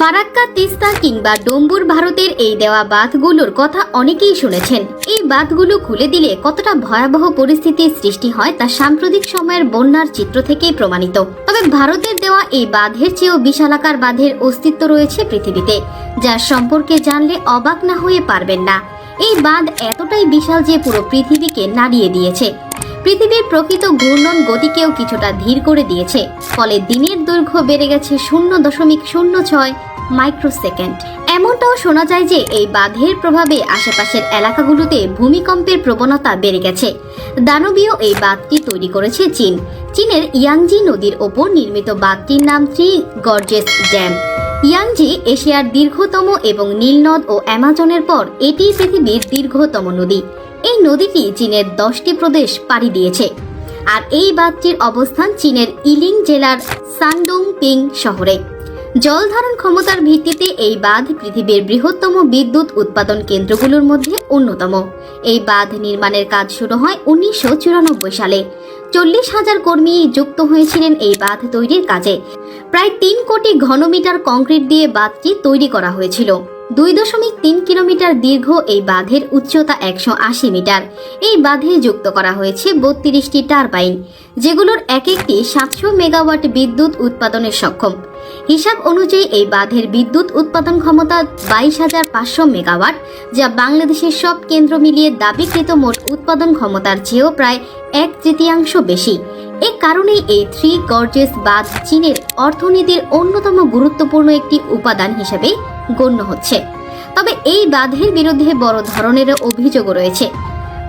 ফারাক্কা, তিস্তা কিংবা ডম্বুর ভারতের এই দেওয়া বাঁধগুলোর কথা অনেকেই শুনেছেন। এই বাঁধগুলো খুলে দিলে কতটা ভয়াবহ পরিস্থিতির সৃষ্টি হয় তা সাম্প্রতিক সময়ের বন্যার চিত্র থেকেই প্রমাণিত। তবে ভারতের দেওয়া এই বাঁধের চেয়েও বিশালাকার বাঁধের অস্তিত্ব রয়েছে পৃথিবীতে, যার সম্পর্কে জানলে অবাক না হয়ে পারবেন না। এই বাঁধ এতটাই বিশাল যে পুরো পৃথিবীকে নাড়িয়ে দিয়েছে। পৃথিবীর প্রকৃত ঘূর্ণন গতিকেও কিছুটা ধীর করে দিয়েছে, ফলে দিনের দৈর্ঘ্য বেড়ে গেছে শূন্য দশমিক শূন্য ছয় মাইক্রোসেকেন্ড। এমনটাও শোনা যায় যে এই বাঁধের প্রভাবে আশেপাশের এলাকাগুলোতে ভূমিকম্পের প্রবণতা বেড়ে গেছে। দানবীয় এই বাঁধটি তৈরি করেছে চীন। চীনের ইয়াংজি নদীর ওপর নির্মিত বাঁধটির নাম থ্রি গর্জেস ড্যাম। ইয়াংজি এশিয়ার দীর্ঘতম এবং নীলনদ ও অ্যামাজনের পর এটি পৃথিবীর দীর্ঘতম নদী। এই নদীটি চীনের দশটি প্রদেশ পাড়ি দিয়েছে। আর এই বাঁধটির অবস্থান চীনের ইলিং জেলার সানডং পিং শহরে। জল ধারণ ক্ষমতার ভিত্তিতে এই বাঁধ পৃথিবীর বৃহত্তম বিদ্যুৎ উৎপাদন কেন্দ্রগুলোর মধ্যে অন্যতম। এই বাঁধ নির্মাণের কাজ শুরু হয় উনিশশো চুরানব্বই সালে। চল্লিশ হাজার কর্মী যুক্ত হয়েছিলেন এই বাঁধ তৈরির কাজে। প্রায় তিন কোটি ঘনমিটার কংক্রিট দিয়ে বাঁধটি তৈরি করা হয়েছিল। দুই দশমিক তিন কিলোমিটার দীর্ঘ এই বাঁধের উচ্চতা একশো আশি মিটার। এই বাঁধে যুক্ত করা হয়েছে বত্রিশটি টারবাইন, যেগুলোর এক একটি সাতশো মেগাওয়াট বিদ্যুৎ উৎপাদনের সক্ষম। হিসাব অনুযায়ী এই বাঁধের বিদ্যুৎ উৎপাদন ক্ষমতা বাইশ হাজার পাঁচশো মেগাওয়াট, যা বাংলাদেশের সব কেন্দ্র মিলিয়ে দাবিকৃত মোট উৎপাদন ক্ষমতার চেয়েও প্রায় এক তৃতীয়াংশ বেশি। এ কারণেই এই থ্রি গর্জেস বাঁধ চীনের অর্থনীতির অন্যতম গুরুত্বপূর্ণ একটি উপাদান হিসেবে গণ্য হচ্ছে। তবে এই বাঁধের বিরুদ্ধে বড় ধরনের অভিযোগও রয়েছে।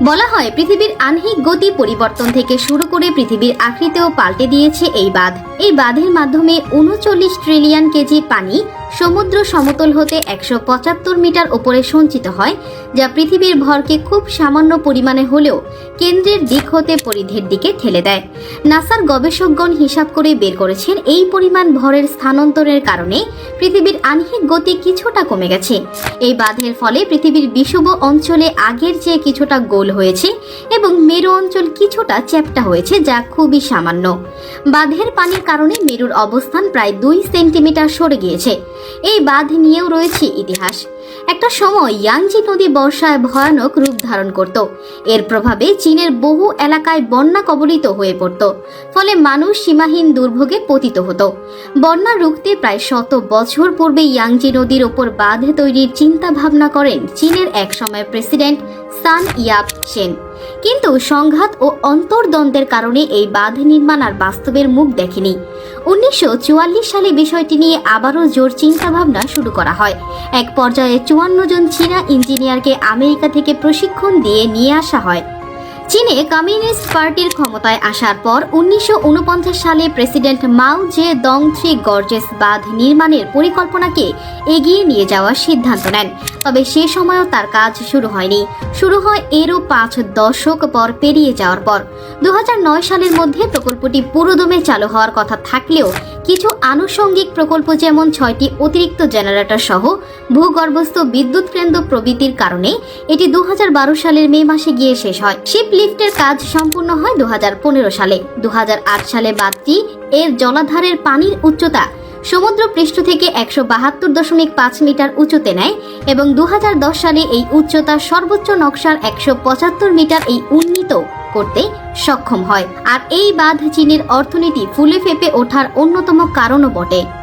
বলা হয়, পৃথিবীর আহ্নিক গতি পরিবর্তন থেকে শুরু করে পৃথিবীর আকৃতিও পাল্টে দিয়েছে এই বাঁধ। এই বাঁধের মাধ্যমে উনচল্লিশ ট্রিলিয়ন কেজি পানি সমুদ্র সমতল হতে একশো পঁচাত্তর মিটার ওপরে সঞ্চিত হয়, যা পৃথিবীর ভরকে খুব সামান্য পরিমাণে হলেও কেন্দ্রের দিক হতে পরিধির দিকে ঠেলে দেয়। নাসার গবেষকগণ হিসাব করে বের করেছেন, এই পরিমাণ ভরের স্থানান্তরের কারণে পৃথিবীর আহ্নিক গতি কিছুটা কমে গেছে। এই বাঁধের ফলে পৃথিবীর বিষুব অঞ্চলে আগের চেয়ে কিছুটা গোল হয়েছে এবং মেরু অঞ্চল কিছুটা চ্যাপ্টা হয়েছে, যা খুবই সামান্য। বাঁধের পানির কারণে মেরুর অবস্থান প্রায় দুই সেন্টিমিটার সরে গিয়েছে। এই বাঁধ নিয়েও রয়েছে ইতিহাস। একটা সময় ইয়াংজি নদী বর্ষায় ভয়ানক রূপ ধারণ করত। এর প্রভাবে চীনের বহু এলাকায় বন্যা কবলিত হয়ে পড়ত। ফলে মানুষ সীমাহীন দুর্ভোগে পতিত হতো। বন্যা রুখতে প্রায় শত বছর পূর্বে ইয়াংজি নদীর ওপর বাঁধ তৈরির চিন্তা ভাবনা করেন চীনের এক সময় প্রেসিডেন্ট সান ইয়াপ সেন। কিন্তু সংঘাত ও অন্তর্দ্বন্দ্বের কারণে এই বাঁধ নির্মাণ আর বাস্তবের মুখ দেখেনি। উনিশশো চুয়াল্লিশ সালে বিষয়টি নিয়ে আবারও জোর চিন্তাভাবনা শুরু করা হয়। এক পর্যায়ে চুয়ান্ন জন চীনা ইঞ্জিনিয়ারকে আমেরিকা থেকে প্রশিক্ষণ দিয়ে নিয়ে আসা হয়। চীনে কমিউনিস্ট পার্টির ক্ষমতায় আসার পর উনিশশো সালে প্রেসিডেন্ট মাও জে দং থ্রি গর্জেস বাঁধ নির্মাণের পরিকল্পনাকে এগিয়ে নিয়ে যাওয়ার সিদ্ধান্ত নেন। তবে সে সময়ও তার কাজ শুরু হয়নি। শুরু হয় এরও পাঁচ দশক পর পেরিয়ে যাওয়ার পর। দু হাজার নয় সালের মধ্যে প্রকল্পটি পুরোদমে চালু হওয়ার কথা থাকলেও কিছু আনুষঙ্গিক প্রকল্প যেমন ছয়টি অতিরিক্ত জেনারেটর সহ ভূগর্ভস্থ বিদ্যুৎ কেন্দ্র প্রভৃতির কারণে এটি দু হাজার বারো সালের মে মাসে গিয়ে শেষ হয়। শিপ লিফটের কাজ সম্পূর্ণ হয় দু হাজার পনেরো সালে। দু হাজার আট সালে বাঁধটি এর জলাধারের পানির উচ্চতা সমুদ্র পৃষ্ঠ থেকে একশো বাহাত্তর দশমিক পাঁচ মিটার উঁচুতে নেয় এবং দু হাজার দশ সালে এই উচ্চতা সর্বোচ্চ নকশার একশো পঁচাত্তর মিটার এই উন্নীত করতে সক্ষম হয়। আর এই বাঁধ চীনের অর্থনীতি ফুলে ফেপে ওঠার অন্যতম কারণও বটে।